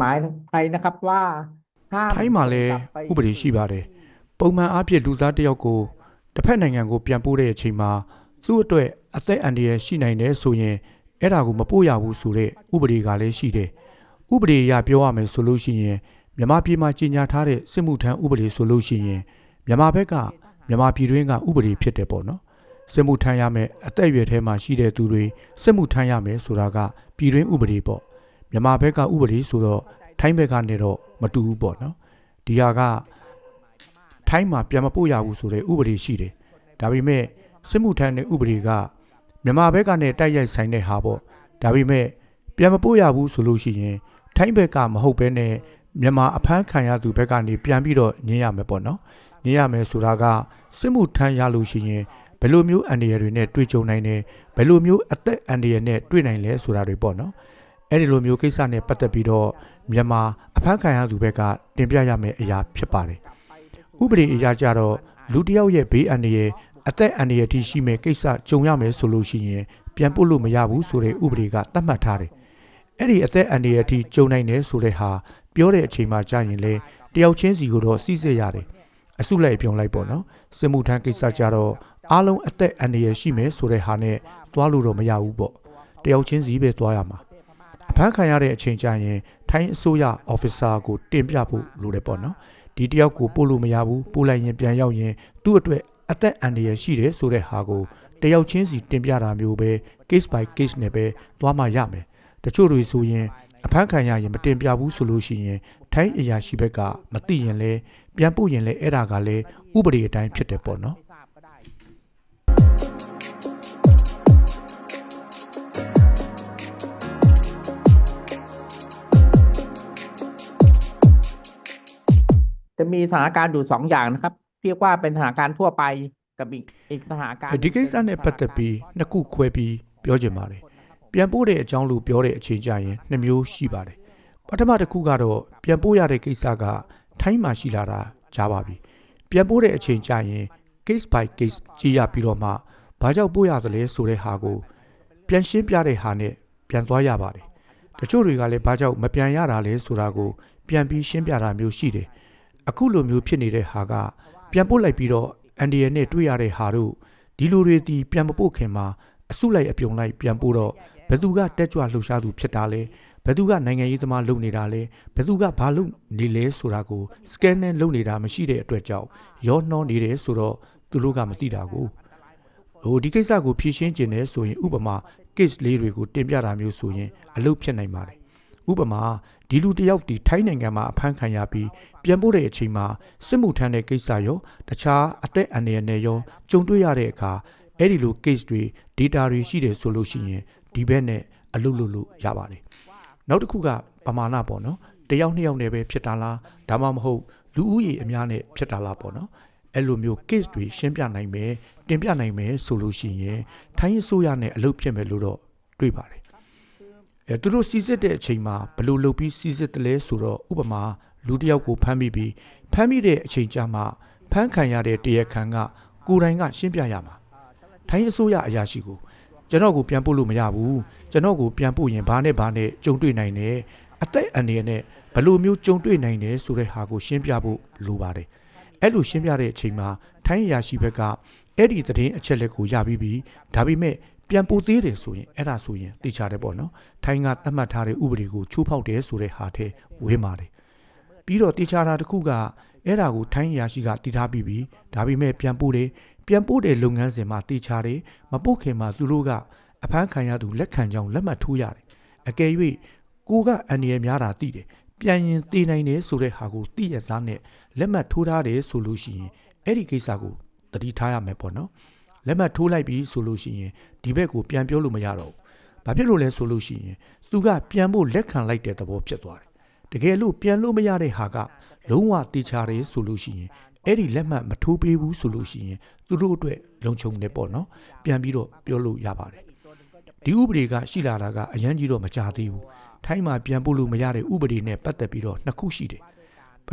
กฎหมายไทยนะครับว่าห้าม ထိုင်းမှာလည်း กลับไป ဥပဒေရှိပါတယ်ပုံမှန်အားဖြင့်လူသားတစ်ယောက်ကိုတစ်ဖက်နိုင်ငံကိုပြန်ပို့တဲ့အချိန်မှာသူ့အတွက်အသက်အန္တရာယ်ရှိနိုင်တယ်ဆိုရင်အဲ့ဒါကိုမပို့ရဘူးဆိုတဲ့ဥပဒေကလည်းရှိတယ်ဥပဒေအရပြောရမယ်ဆိုလို့ရှိရင်မြန်မာပြည်မှာကြီးညာထားတဲ့စစ်မှုထမ်းဥပဒေဆိုလို့ရှိရင်မြန်မာဘက်ကမြန်မာပြည်တွင်းကဥပဒေဖြစ်တယ်ပေါ့နော်စစ်မှုထမ်းရမယ်အသက်အရွယ်ထဲမှာရှိတဲ့သူတွေစစ်မှုထမ်းရမယ်ဆိုတာကပြည်တွင်းဥပဒေပေါ့ မြန်မာဘက်ကဥပဒေဆိုတော့ထိုင်းဘက်ကနေတော့မတူဘူးပေါ့နော်ဒီဟာကထိုင်းမှာပြန်မပို့ရဘူးဆိုတဲ့ဥပဒေရှိတယ်။ဒါပေမဲ့စစ်မှုထမ်းတဲ့ဥပဒေကမြန်မာဘက်ကနဲ့တိုက်ရိုက်ဆိုင်တဲ့ဟာပေါ့။ဒါပေမဲ့ပြန်မပို့ရဘူးဆိုလို့ရှိရင်ထိုင်းဘက်ကမဟုတ်ဘဲနဲ့မြန်မာအဖမ်းခံရသူဘက်ကနေပြန်ပြီးတော့ညင်းရမယ်ပေါ့နော်။ညင်းရမယ်ဆိုတာကစစ်မှုထမ်းရလို့ရှိရင်ဘယ်လိုမျိုးအန္တရာယ်တွေနဲ့တွေ့ကြုံနိုင်တယ်ဘယ်လိုမျိုးအသက်အန္တရာယ်နဲ့တွေ့နိုင်လဲဆိုတာတွေပေါ့နော်။ အဲ့ဒီလိုမျိုးကိစ္စနဲ့ပတ်သက်ပြီးတော့မြန်မာအဖမ်းခံရသူဘက်ကတင်ပြရမယ့်အရာဖြစ်ပါတယ်။ဥပဒေအရာကြတော့လူတစ်ယောက်ရဲ့ဘေးအန္တရာယ်အသက်အန္တရာယ်ထိရှိမဲ့ကိစ္စကြုံရမယ်ဆိုလို့ရှိရင်ပြန်ပို့လို့မရဘူးဆိုတဲ့ဥပဒေကသတ်မှတ်ထားတယ်။အဲ့ဒီအသက်အန္တရာယ်ထိကြုံနိုင်တယ်ဆိုတဲ့ဟာပြောတဲ့အချိန်မှာကြာရင်လေတယောက်ချင်းစီကိုတော့စီစစ်ရတယ်။အစုလိုက်ပြုံလိုက်ပေါ့နော်။စစ်မှုထမ်းကိစ္စကြတော့အားလုံးအသက်အန္တရာယ်ရှိမယ်ဆိုတဲ့ဟာနဲ့သွားလို့တော့မရဘူးပေါ့။တယောက်ချင်းစီပဲသွားရမှာ။ အဖမ်းခံရတဲ့အချိန်ကျရင်ထိုင်းအစိုးရ officer ကိုတင်ပြဖို့လိုတယ်ပေါ့နော်ဒီတယောက်ကိုပို့လို့မရဘူးပို့လိုက်ရင်ပြန်ရောက်ရင်သူ့အတွက်အသက်အန္တရာယ်ရှိတယ်ဆိုတဲ့ဟာကိုတယောက်ချင်းစီတင်ပြတာမျိုးပဲ case by case နဲ့ပဲသွားမှရမယ်တချို့တွေဆိုရင်အဖမ်းခံရရင်မတင်ပြဘူးဆိုလို့ရှိရင်ထိုင်းအရာရှိဘက်ကမသိရင်လဲပြန်ပို့ရင်လဲအဲ့ဒါကလည်းဥပဒေအတိုင်းဖြစ်တယ်ပေါ့နော် จะมีสถานการณ์อยู่สองอย่างนะครับเรียกว่าเป็นสถานการณ์ทั่วไปกับอีกอีกสถานการณ์ ဒီကိစ္စနဲ့ပတ်သက်ပြီးနှစ်ခုခွဲပြီးပြောချင်ပါတယ်ပြန်ပို့တဲ့အကြောင်းလို့ပြောတဲ့အချိန်ကြရင်နှစ်မျိုးရှိပါတယ်ပထမတစ်ခုကတော့ပြန်ပို့ရတဲ့ကိစ္စကထိုင်းမှာရှိလာတာကြားပါပြီပြန်ပို့တဲ့အချိန်ကြရင် case by case ကြည့်ရပြီးတော့မှဘာကြောင့်ပို့ရသလဲဆိုတဲ့ဟာကိုပြန်ရှင်းပြတဲ့ဟာနဲ့ပြန်သွားရပါတယ်တချို့တွေကလည်းဘာကြောင့်မပြန်ရတာလဲဆိုတာကိုပြန်ပြီးရှင်းပြတာမျိုးရှိတယ် အခုလိုမျိုးဖြစ်နေတဲ့ဟာကပြန်ပို့လိုက်ပြီးတော့အန်ဒီရနဲ့တွေ့ရတဲ့ဟာတို့ဒီလိုတွေဒီပြန်မပို့ခင်မှာအစုလိုက်အပြုံလိုက်ပြန်ပို့တော့ဘယ်သူကတက်ကြွလှုပ်ရှားသူဖြစ်တာလဲဘယ်သူကနိုင်ငံရေးသမားလုပ်နေတာလဲဘယ်သူကဘာလုပ်နေလဲဆိုတာကို scan နဲ့လုပ်နေတာမရှိတဲ့အတွက်ကြောင့်ရောနှောနေတယ်ဆိုတော့သူတို့ကမသိတာကိုဟိုဒီကိစ္စကိုဖြေရှင်းခြင်းနဲ့ဆိုရင်ဥပမာ case လေးတွေကိုတင်ပြတာမျိုးဆိုရင်အလုပ်ဖြစ်နိုင်ပါတယ် ဥပမာဒီလူတစ်ယောက်ဒီထိုင်းနိုင်ငံမှာအဖမ်းခံရပြီးပြန်ပို့တဲ့အချိန်မှာစစ်မှုထမ်းတဲ့ကိစ္စရောတခြားအသက်အန္တရာယ်နဲ့ရောကြုံတွေ့ရတဲ့အခါအဲ့ဒီလို case တွေ data တွေရှိတယ်ဆိုလို့ရှိရင်ဒီဘက်နဲ့အလုပ်လုပ်လို့ရပါတယ်နောက်တစ်ခုကပမာဏပေါ့နော်တယောက်နှစ်ယောက်နဲ့ပဲဖြစ်တာလားဒါမှမဟုတ်လူဦးရေအများနဲ့ဖြစ်တာလားပေါ့နော်အဲ့လိုမျိုး case တွေရှင်းပြနိုင်မယ်တင်ပြနိုင်မယ်ဆိုလို့ရှိရင်ထိုင်းအစိုးရနဲ့အလုပ်ဖြစ်မယ်လို့တော့တွေးပါတယ် အဲသူတို့စီစစ်တဲ့အချိန်မှာဘယ်လိုလုပ်ပြီးစီစစ်တယ်လဲဆိုတော့ဥပမာလူတစ်ယောက်ကိုဖမ်းမိပြီးဖမ်းမိတဲ့အချိန်ကျမှဖမ်းခံရတဲ့တရားခံကကိုယ်တိုင်ကရှင်းပြရမှာထိုင်းအစိုးရအရာရှိကိုကျွန်တော်ကိုပြန်ပို့လို့မရဘူးကျွန်တော်ကိုပြန်ပို့ရင်ဘာနဲ့ဘာနဲ့ကြုံတွေ့နိုင်တယ်အသက်အန္တရာယ်နဲ့ဘယ်လိုမျိုးကြုံတွေ့နိုင်တယ်ဆိုတဲ့ဟာကိုရှင်းပြဖို့လိုပါတယ်အဲ့လိုရှင်းပြတဲ့အချိန်မှာထိုင်းအရာရှိဘက်ကအဲ့ဒီသတင်းအချက်လက်ကိုရပြီးပြီဒါပေမဲ့ ပြန်ပို့သေးတယ်ဆိုရင်အဲ့ဒါဆိုရင်သိချတယ်ပေါ့နော်ထိုင်းကသတ်မှတ်ထားတဲ့ဥပဒေကိုချိုးဖောက်တယ်ဆိုတဲ့ဟာထဲဝေးပါတယ်ပြီးတော့တေချာတာတစ်ခုကအဲ့ဒါကိုထိုင်းအရာရှိကတည်ထားပြီးပြီဒါပေမဲ့ပြန်ပို့တယ်ပြန်ပို့တဲ့လုပ်ငန်းစဉ်မှာတေချာတယ်မပို့ခင်မှာသူတို့ကအဖမ်းခံရသူလက်ခံကြောင်းလက်မှတ်ထိုးရတယ်အကယ်၍ကိုကအန်ရများတာသိတယ်ပြန်ရင်တည်နိုင်တယ်ဆိုတဲ့ဟာကိုသိရသားနဲ့လက်မှတ်ထိုးထားတယ်ဆိုလို့ရှိရင်အဲ့ဒီကိစ္စကိုတတိထားရမယ်ပေါ့နော် လက်မှတ်ထိုးလိုက်ပြီဆိုလို့ရှိရင်ဒီဘက်ကိုပြန်ပြောလို့မရတော့ဘူးဘာဖြစ်လို့လဲဆိုလို့ရှိရင်သူကပြန်ဖို့လက်ခံလိုက်တဲ့သဘောဖြစ်သွားတယ်တကယ်လို့ပြန်လို့မရတဲ့ဟာကလုံးဝတေချာတယ်ဆိုလို့ရှိရင်အဲ့ဒီလက်မှတ်မထိုးပေးဘူးဆိုလို့ရှိရင်သူတို့အတွက်လုံခြုံနေပေါ့နော်ပြန်ပြီးတော့ပြောလို့ရပါတယ်ဒီဥပဒေကရှိလာတာကအရန်ကြီးတော့မကြသေးဘူးထိုင်းမှာပြန်ပို့လို့မရတဲ့ဥပဒေနဲ့ပတ်သက်ပြီးတော့နှစ်ခုရှိတယ်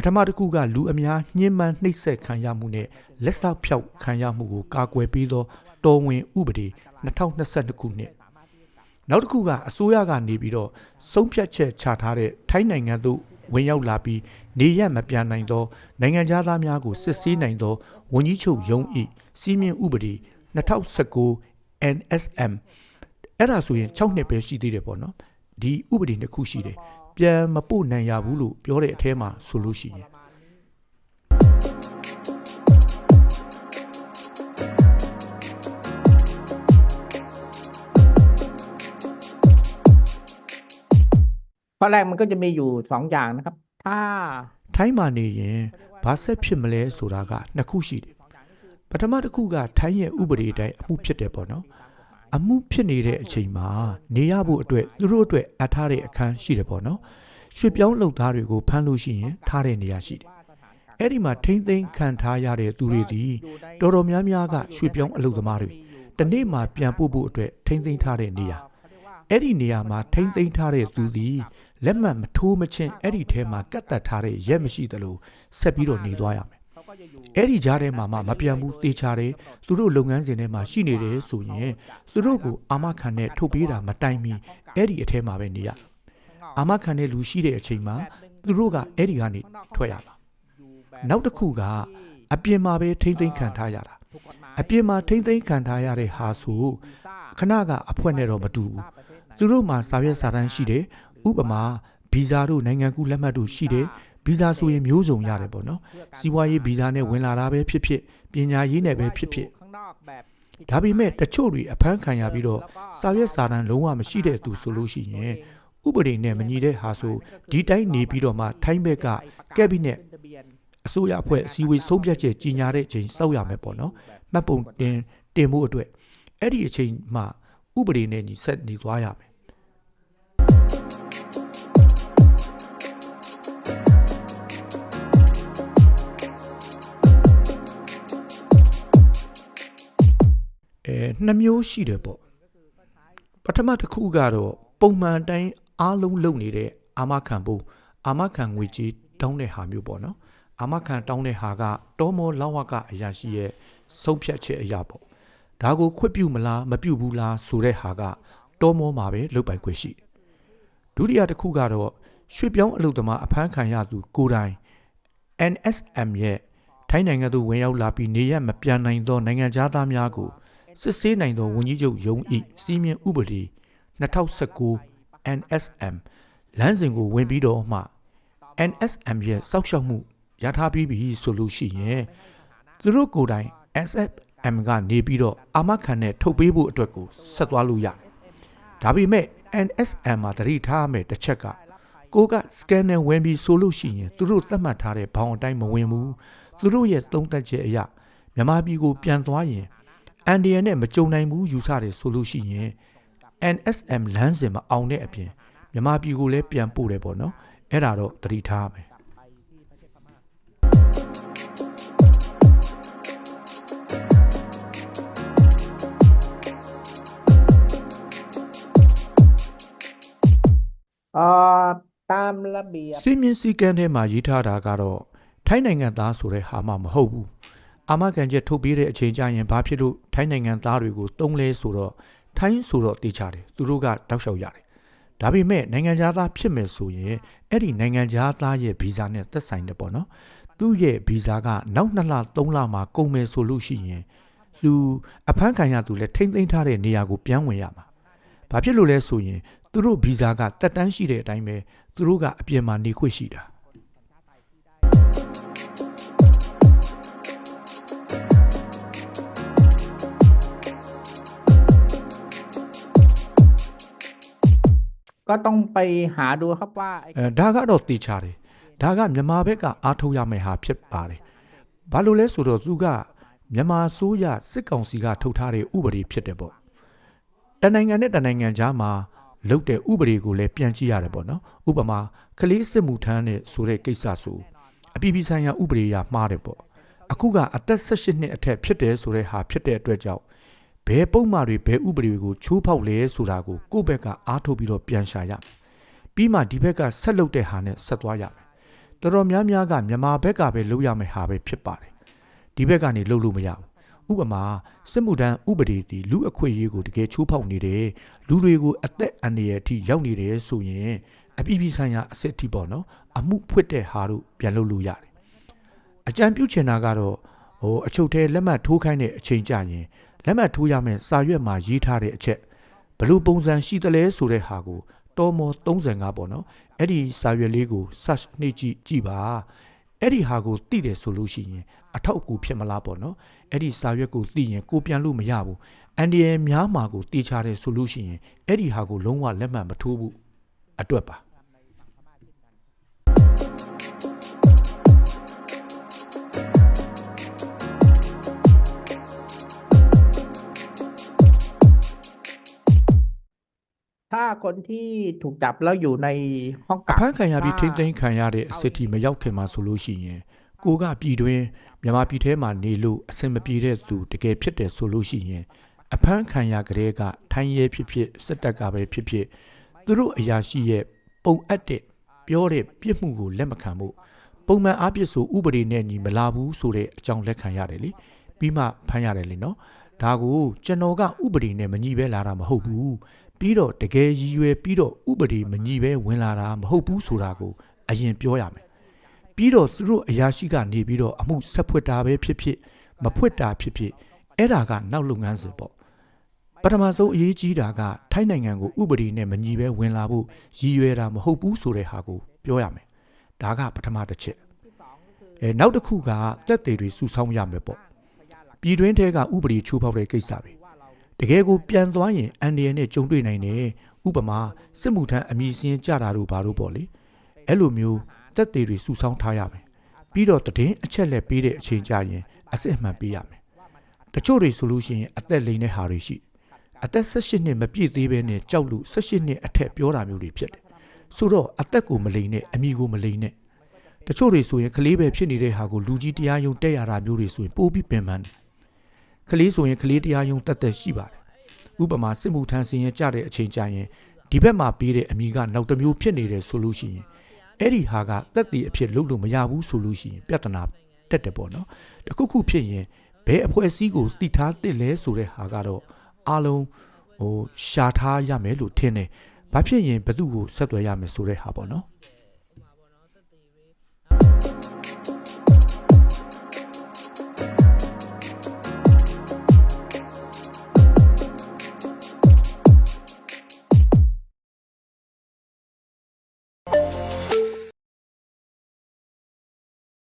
ပထမတစ်ခုကလူအများညှဉ်းပန်းနှိပ်စက်ခံရမှုနဲ့လက်ဆောက်ဖြောက်ခံရမှုကိုကာကွယ်ပေးသောတော်ဝင်ဥပဒေ2022ခုနှစ်နောက်တစ်ခုကအစိုးရကနေပြီးတော့ဆုံးဖြတ်ချက်ချထားတဲ့ထိုင်းနိုင်ငံသို့ဝင်ရောက်လာပြီးနေရမပြန်နိုင်သောနိုင်ငံသားများကိုစစ်ဆေးနိုင်သောဝန်ကြီးချုပ်ရုံး၏စီးမြင့်ဥပဒေ2019 NSM အဲ့ဒါဆိုရင်6နှစ်ပဲရှိသေးတယ်ပေါ့နော်ဒီဥပဒေတစ်ခုရှိတယ် ပြန်မပို့နိုင်ရဘူးလို့ပြောတဲ့အထဲမှာဆိုလို့ရှိရင် ข้อแรกมันก็จะมีอยู่สองอย่างนะครับ ถ้า ထိုင်းမှာနေရင်ဘာဆက်ဖြစ်မလဲဆိုတာကနှစ်ခုရှိတယ်ပထမတစ်ခုကထိုင်းရဲ့ဥပဒေအတိုင်းအမှုဖြစ်တယ်ပေါ့နော် အမှုဖြစ်နေတဲ့အချိန်မှာနေရဖို့အတွက်သူတို့အတွက်အထားတဲ့အခန်းရှိတယ်ပေါ့နော်ရွှေပြောင်းလုပ်သားတွေကိုဖမ်းလို့ရှိရင်ထားတဲ့နေရာရှိတယ်အဲ့ဒီမှာထိမ့်သိမ်းခံထားရတဲ့သူတွေဒီတော်တော်များများကရွှေပြောင်းအလုပ်သမားတွေတနေ့မှာပြန်ပို့ဖို့အတွက်ထိမ့်သိမ်းထားတဲ့နေရာအဲ့ဒီနေရာမှာထိမ့်သိမ်းထားတဲ့သူသည်လက်မှတ်မထိုးမချင်းအဲ့ဒီထဲမှာကတ်တက်ထားတဲ့ရက်မရှိသလိုဆက်ပြီးတော့နေသွားရမယ် အဲ့ဒီကြားထဲမှာမှမပြန်ဘူးတေချာတယ်သူတို့လုပ်ငန်းစဉ်ထဲမှာရှိနေတယ်ဆိုရင်သူတို့ကိုအာမခံနဲ့ထုတ်ပေးတာမတိုင်မီအဲ့ဒီအထဲမှာပဲနေရအာမခံတဲ့လူရှိတဲ့အချိန်မှာသူတို့ကအဲ့ဒီကနေထွက်ရတာနောက်တစ်ခုကအပြင်မှာပဲထိမ့်သိမ့်ခံထားရတာအပြင်မှာထိမ့်သိမ့်ခံထားရတဲ့ဟာဆိုခဏကအဖွဲနဲ့တော့မတူဘူးသူတို့မှာစာရွက်စာတမ်းရှိတယ်ဥပမာဗီဇာတို့နိုင်ငံကူးလက်မှတ်တို့ရှိတယ် ဗီဇာဆိုရင်မျိုးစုံရတယ်ပေါ့နော်စီးပွားရေးဗီဇာနဲ့ဝင်လာတာပဲဖြစ်ဖြစ်ပညာရေးနဲ့ပဲဖြစ်ဖြစ်ဒါပေမဲ့တချို့တွေအဖမ်းခံရပြီးတော့စာရွက်စာတမ်းလုံးဝမရှိတဲ့သူဆိုလို့ရှိရင်ဥပဒေနဲ့မညီတဲ့ဟာဆိုဒီတိုင်းနေပြီးတော့မှထိုင်းဘက်ကကက်ဘိနက်အစိုးရအဖွဲ့အစည်းအဝေးဆုံးဖြတ်ချက်ကြီးညာတဲ့အချိန်စောက်ရမယ်ပေါ့နော်မှတ်ပုံတင်တင်ဖို့အတွက်အဲ့ဒီအချိန်မှာဥပဒေနဲ့ညီဆက်နေသွားရမယ် အဲနှစ်မျိုးရှိတယ်ပေါ့ပထမတစ်ခုကတော့ပုံမှန်အတိုင်းအားလုံးလုပ်နေတဲ့အာမခံဖို့အာမခံငွေကြေးတောင်းတဲ့ဟာမျိုးပေါ့နော်အာမခံတောင်းတဲ့ဟာကတောမောလောက်ဝကအရာရှိရဲ့ဆုံးဖြတ်ချက်အရာပေါ့ဒါကိုခွင့်ပြုမလားမပြုဘူးလားဆိုတဲ့ဟာကတောမောမှာပဲလုပ်ပိုင်ခွင့်ရှိတယ်ဒုတိယတစ်ခုကတော့ရွှေပြောင်းအလုပ်သမားအဖမ်းခံရသူကိုယ်တိုင် NSM ရဲ့ထိုင်းနိုင်ငံသို့ဝင်ရောက်လာပြီးနေရမပြန်နိုင်သောနိုင်ငံသားများကို စစ်ဆေးနိုင်သောဝန်ကြီးချုပ်ယုံဤစီမင်းဥပဒေ2019 NSM လမ်းစဉ်ကိုဝင်ပြီးတော့မှ NSM ရဲ့စောက်ရှောက်မှုရထားပြီးပြီဆိုလို့ရှိရင်သူတို့ကိုယ်တိုင် SFM ကနေပြီးတော့အာမခံနဲ့ထုတ်ပေးဖို့အတွက်ကိုဆက်သွားလို့ရတယ်။ဒါပေမဲ့ NSM မှာတတိထားရမယ်တစ်ချက်ကကိုက scan နဲ့ဝင်ပြီးဆိုလို့ရှိရင်သူတို့သတ်မှတ်ထားတဲ့ဘောင်အတိုင်းမဝင်ဘူး။သူတို့ရဲ့သုံးသက်ချက်အရမြန်မာပြည်ကိုပြန်သွားရင် အန်ဒီယန်နဲ့မကြုံနိုင်ဘူးယူဆတယ်ဆိုလို့ရှိရင် NSM လမ်းစဉ်မအောင်တဲ့အပြင်မြမပြည်ကိုလည်းပြန်ပို့တယ်ပေါ့နော်အဲ့ဒါတော့တတိထားပဲအာတမ်လဘီစီမင်းစီကန်းထဲမှာရေးထားတာကတော့ထိုင်းနိုင်ငံသားဆိုတဲ့ဟာမှမဟုတ်ဘူး အာမခံချက်ထုတ်ပေးတဲ့အချိန်ကျရင်ဘာဖြစ်လို့ထိုင်းနိုင်ငံသားတွေကိုတုံးလဲဆိုတော့ထိုင်းဆိုတော့တေချာတယ်သူတို့ကတောက်လျှောက်ရတယ်ဒါပေမဲ့နိုင်ငံသားဖြစ်မယ်ဆိုရင်အဲ့ဒီနိုင်ငံသားရဲ့ဗီဇာနဲ့သက်ဆိုင်တယ်ပေါ့နော်သူ့ရဲ့ဗီဇာကနောက်2လ3လမှာကုန်မယ်ဆိုလို့ရှိရင်သူအဖမ်းခံရသူလည်းထိမ့်သိမ်းထားတဲ့နေရာကိုပြန်ဝင်ရမှာဘာဖြစ်လို့လဲဆိုရင်သူတို့ဗီဇာကတက်တန်းရှိတဲ့အတိုင်းပဲသူတို့ကအပြင်မှာနေခွင့်ရှိတာ ก็ต้องไปหาดูครับว่าไอ้ အဲဒါကတော့တေချာတယ်ဒါကမြန်မာဘက်ကအားထုတ်ရမယ့်ဟာဖြစ်ပါတယ်ဘာလို့လဲဆိုတော့သူကမြန်မာဆိုးရစစ်ကောင်စီကထုတ်ထားတဲ့ဥပဒေဖြစ်တယ်ပေါ့တနိုင်ငံနဲ့တနိုင်ငံကြားမှာလုပ်တဲ့ဥပဒေကိုလည်းပြန်ကြည့်ရတယ်ပေါ့နော်ဥပမာကလေးစစ်မှုထမ်းတဲ့ဆိုတဲ့ကိစ္စဆိုအပြည်ပြည်ဆိုင်ရာဥပဒေအရမှားတယ်ပေါ့အခုကအသက်18နှစ်အထက်ဖြစ်တယ်ဆိုတဲ့ဟာဖြစ်တဲ့အတွက်ကြောင့် ဘယ်ပုံမှန်တွေဘယ်ဥပဒေကိုချိုးဖောက်လဲဆိုတာကိုကိုယ့်ဘက်ကအားထုတ်ပြီးတော့ပြန်ရှာရမယ်ပြီးမှဒီဘက်ကဆက်လုပ်တဲ့ဟာနဲ့ဆက်သွားရမယ်တော်တော်များများကမြန်မာဘက်ကပဲလုပ်ရမယ့်ဟာပဲဖြစ်ပါတယ်ဒီဘက်ကနေလုပ်လို့မရဘူးဥပမာစစ်မှုထမ်းဥပဒေတီလူအခွင့်အရေးကိုတကယ်ချိုးဖောက်နေတယ်လူတွေကိုအသက်အန္တရာယ်အထိရောက်နေတယ်ဆိုရင်အပြည်ပြည်ဆိုင်ရာအစစ်အထိပေါ့နော်အမှုဖွင့်တဲ့ဟာတို့ပြန်လုပ်လို့ရတယ်အကြံပြုချင်တာကတော့ဟိုအချုပ်ထဲလက်မှတ်ထိုးခိုင်းတဲ့အချိန်ကြရင် လက်မှတ်ထိုးရမယ်စာရွက်မှာရေးထားတဲ့အချက်ဘလို့ပုံစံရှိသလဲဆိုတဲ့ဟာကိုတော်မော35ပေါ့နော်အဲ့ဒီစာရွက်လေးကို search နှိပ်ကြည့်ကြည့်ပါအဲ့ဒီဟာကိုသိတယ်ဆိုလို့ရှိရင်အထောက်အကူဖြစ်မလားပေါ့နော်အဲ့ဒီစာရွက်ကိုသိရင်ကိုပြန်လို့မရဘူးအန်ဒီရဲ့များမှာကိုတေချာတယ်ဆိုလို့ရှိရင်အဲ့ဒီဟာကိုလုံးဝလက်မှတ်မထိုးဘူးအတွက်ပါ ถ้าคนที่ถูกจับแล้วอยู่ในห้อง အ กัก ဖမ်းခံရပြီးထိမ့်သိမ်းခံရတဲ့အစစ်တီမရောက်ခင်မှာဆိုလို့ရှိရင်ကိုကပြည်တွင်းမြန်မာပြည်ထဲမှာနေလို့အဆင်မပြေတဲ့သူတကယ်ဖြစ်တယ်ဆိုလို့ရှိရင်အဖမ်းခံရကလေးကထိုင်းရဲဖြစ်ဖြစ်စစ်တပ်ကပဲဖြစ်ဖြစ်သူတို့အရာရှိရဲ့ပုံအပ်တဲ့ပြောတဲ့ပြစ်မှုကိုလက်မခံဖို့ပုံမှန်အားဖြင့်ဆိုဥပဒေနဲ့ညီမလာဘူးဆိုတဲ့အကြောင်းလက်ခံရတယ်လေပြီးမှဖမ်းရတယ်လေနော်ဒါကိုကျွန်တော်ကဥပဒေနဲ့မညီပဲလာတာမဟုတ်ဘူး ပြီးတော့တကယ်ရည်ရွယ်ပြီးတော့ဥပဒေမညီပဲဝင်လာတာမဟုတ်ဘူးဆိုတာကိုအရင်ပြောရမယ်ပြီးတော့သူတို့အရာရှိကနေပြီးတော့အမှုဆက်ဖွက်တာပဲဖြစ်ဖြစ်မဖွက်တာဖြစ်ဖြစ်အဲ့ဒါကနောက်လုပ်ငန်းစဉ်ပေါ့ပထမဆုံးအရေးကြီးတာကထိုင်းနိုင်ငံကိုဥပဒေနဲ့မညီပဲဝင်လာဖို့ရည်ရွယ်တာမဟုတ်ဘူးဆိုတဲ့ဟာကိုပြောရမယ်ဒါကပထမတစ်ချက်အဲနောက်တစ်ခုကတက်သေးတွေစုဆောင်းရမယ်ပေါ့ပြည်တွင်းထဲကဥပဒေချိုးဖောက်တဲ့ကိစ္စတွေ တကယ်ကိုပြန်သွားရင်အန်ဒီယန်နဲ့ကြုံတွေ့နိုင်တယ်ဥပမာစစ်မှုထမ်းအမည်စင်းကြတာတို့ဘာလို့ပေါ့လေအဲ့လိုမျိုးတက်သေးတွေစုဆောင်းထားရမယ်ပြီးတော့တည်င်းအချက်လက်ပေးတဲ့အချိန်ကြရင်အစစ်အမှန်ပေးရမယ်တချို့တွေဆိုလို့ရှိရင်အသက်လိမ်တဲ့ဟာတွေရှိအသက်18နှစ်မပြည့်သေးဘဲနဲ့ကြောက်လို့18နှစ်အထက်ပြောတာမျိုးတွေဖြစ်တယ်ဆိုတော့အသက်ကိုမလိမ်နဲ့အမိကိုမလိမ်နဲ့တချို့တွေဆိုရင်ကလေးပဲဖြစ်နေတဲ့ဟာကိုလူကြီးတရားရုံးတက်ရတာမျိုးတွေဆိုရင်ပိုးပြီးပင်ပန်းတယ် ကလေးဆိုရင်ကလေးတရားရုံးတက်တက်ရှိပါတယ်ဥပမာစစ်မှုထမ်းစင်ရင်ကြတဲ့အချိန်ကြရင်ဒီဘက်မှာပေးတဲ့အမိကနောက်တစ်မျိုးဖြစ်နေတယ်ဆိုလို့ရှိရင်အဲ့ဒီဟာကတက်တည်အဖြစ်လုပ်လို့မရဘူးဆိုလို့ရှိရင်ပြဿနာတက်တယ်ပေါ့နော်တခုခုဖြစ်ရင်ဘယ်အဖွဲ့အစည်းကိုတိထားတစ်လဲဆိုတဲ့ဟာကတော့အားလုံးဟိုရှာထားရမယ်လို့ထင်တယ်ဘာဖြစ်ရင်ဘယ်သူကိုဆက်သွယ်ရမယ်ဆိုတဲ့ဟာပေါ့နော်။